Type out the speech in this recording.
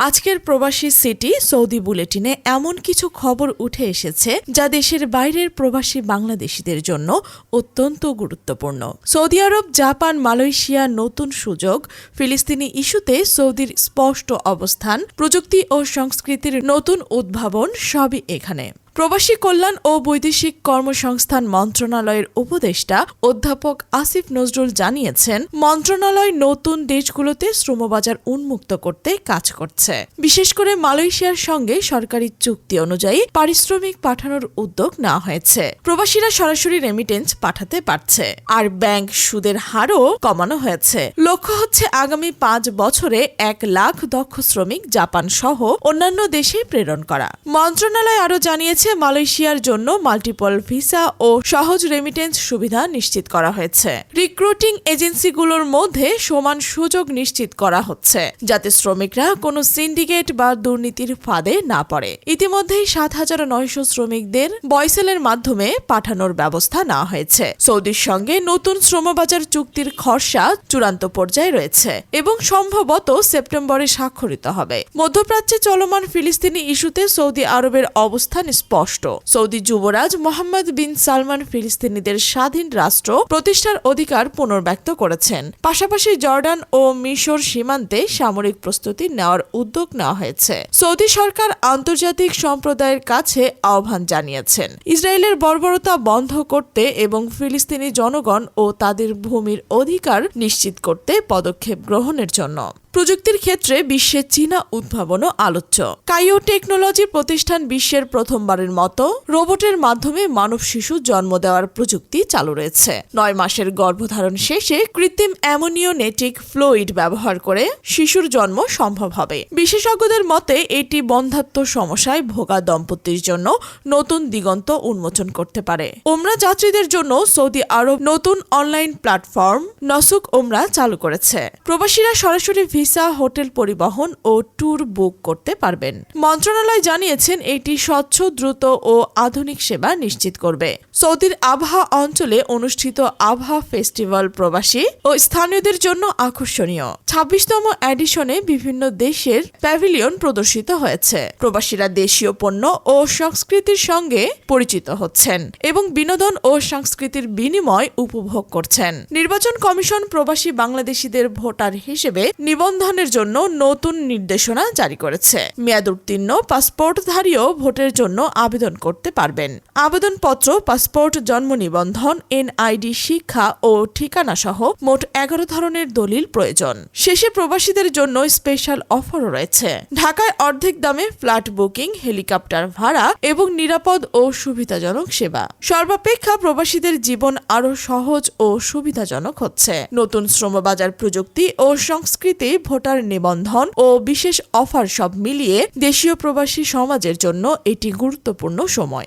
আজকের প্রবাসী city Saudi বুলেটিনে এমন কিছু খবর উঠে এসেছে যা দেশের বাইরের প্রবাসী বাংলাদেশিদের জন্য অত্যন্ত গুরুত্বপূর্ণ। সৌদি আরব, জাপান, মালয়েশিয়া নতুন সুযোগ, ফিলিস্তিনি ইস্যুতে সৌদির স্পষ্ট অবস্থান, প্রযুক্তি ও সংস্কৃতির নতুন উদ্ভাবন সবই এখানে। প্রবাসী কল্যাণ ও বৈদেশিক কর্মসংস্থান মন্ত্রণালয়ের উপদেষ্টা অধ্যাপক আসিফ নজরুল জানিয়েছেন, মন্ত্রণালয় নতুন দেশগুলোতে শ্রমবাজার উন্মুক্ত করতে কাজ করছে। বিশেষ করে মালয়েশিয়ার সঙ্গে সরকারি চুক্তি অনুযায়ী পারিশ্রমিক পাঠানোর উদ্যোগ নেওয়া হয়েছে। প্রবাসীরা সরাসরি রেমিটেন্স পাঠাতে পারছে। আর ব্যাংক সুদের হারও কমানো হয়েছে। লক্ষ্য হচ্ছে আগামী পাঁচ বছরে এক লাখ দক্ষ শ্রমিক জাপান সহ অন্যান্য দেশে প্রেরণ করা। মন্ত্রণালয় আরও জানিয়েছে মালয়েশিয়ার জন্য মাল্টিপল ভিসা ও সহজ রেমিটেন্স সুবিধা নিশ্চিত করা হয়েছে। রিক্রুটিং এজেন্সিগুলোর মধ্যে সমান সুযোগ নিশ্চিত করা হচ্ছে, যাতে শ্রমিকরা কোনো সিন্ডিকেট বা দুর্নীতির ফাঁদে না পড়ে। ইতিমধ্যেই সাত হাজার নয়শো শ্রমিকদের বয়সেলের মাধ্যমে পাঠানোর ব্যবস্থা নেওয়া হয়েছে। সৌদির সঙ্গে নতুন শ্রমবাজার চুক্তির খরসা চূড়ান্ত পর্যায়ে রয়েছে এবং সম্ভবত সেপ্টেম্বরে স্বাক্ষরিত হবে। মধ্যপ্রাচ্যে চলমান ফিলিস্তিনি ইস্যুতে সৌদি আরবের অবস্থান স্পষ্ট। সৌদি যুবরাজ মোহাম্মদ বিন সালমান ফিলিস্তিনিদের স্বাধীন রাষ্ট্র প্রতিষ্ঠার অধিকার পুনর্ব্যক্ত করেছেন। পাশাপাশি জর্ডান ও মিশর সীমান্তে সামরিক প্রস্তুতি নেওয়ার উদ্যোগ নেওয়া হয়েছে। সৌদি সরকার আন্তর্জাতিক সম্প্রদায়ের কাছে আহ্বান জানিয়েছেন। ইসরায়েলের বর্বরতা বন্ধ করতে এবং ফিলিস্তিনি জনগণ ও তাদের ভূমির অধিকার নিশ্চিত করতে পদক্ষেপ গ্রহণের জন্য। প্রযুক্তির ক্ষেত্রে বিশ্বের চীনা উদ্ভাবনও আলোচ্য। কাইও টেকনোলজি প্রতিষ্ঠান বিশ্বের প্রথমবারের মতো রোবটের মাধ্যমে মানব শিশু জন্ম দেওয়ার প্রযুক্তি চালু রয়েছে। নয় মাসের গর্ভধারণ শেষে কৃত্রিম অ্যামোনিওনেটিক ফ্লুইড ব্যবহার করে শিশুর জন্ম সম্ভব হবে। বিশেষজ্ঞদের মতে, এটি বন্ধাত্ম সমস্যায় ভোগা দম্পতির জন্য নতুন দিগন্ত উন্মোচন করতে পারে। ওমরা যাত্রীদের জন্য সৌদি আরব নতুন অনলাইন প্ল্যাটফর্ম নসুক ওমরা চালু করেছে। প্রবাসীরা সরাসরি ভিসা, হোটেল পরিবহন ও ট্যুর বুক করতে পারবেন। মন্ত্রণালয় জানিয়েছেন, এটি স্বচ্ছ, দ্রুত ও আধুনিক সেবা নিশ্চিত করবে। সৌদির আবহা অঞ্চলে অনুষ্ঠিত আবহা ফেস্টিভ্যাল প্রবাসী ও স্থানীয়দের জন্য আকর্ষণীয়। ছাব্বিশতম এডিশনে বিভিন্ন দেশের প্যাভিলিয়ন প্রদর্শিত হয়েছে। প্রবাসীরা দেশীয় পণ্য ও সংস্কৃতির সঙ্গে পরিচিত হচ্ছেন এবং বিনোদন ও সংস্কৃতির বিনিময় উপভোগ করছেন। নির্বাচন কমিশন প্রবাসী বাংলাদেশিদের ভোটার হিসেবে নিবন্ধনের জন্য নতুন নির্দেশনা জারি করেছে। মেয়াদ উত্তীর্ণ, পাসপোর্টধারীও ভোটের জন্য আবেদন করতে পারবেন। আবেদনপত্র পাসপোর্ট, জন্ম নিবন্ধন, এনআইডি, শিক্ষা ও ঠিকানা সহ মোট এগারো ধরনের দলিল প্রয়োজন। শেষে প্রবাসীদের জন্য স্পেশাল অফারও রয়েছে। ঢাকায় অর্ধেক দামে ফ্ল্যাট বুকিং, হেলিকপ্টার ভাড়া এবং নিরাপদ ও সুবিধাজনক সেবা। সর্বাপেক্ষা প্রবাসীদের জীবন আরও সহজ ও সুবিধাজনক হচ্ছে। নতুন শ্রমবাজার প্রযুক্তি ও সংস্কৃতি, ভোটার নিবন্ধন ও বিশেষ অফার সব মিলিয়ে দেশীয় প্রবাসী সমাজের জন্য এটি গুরুত্বপূর্ণ সময়।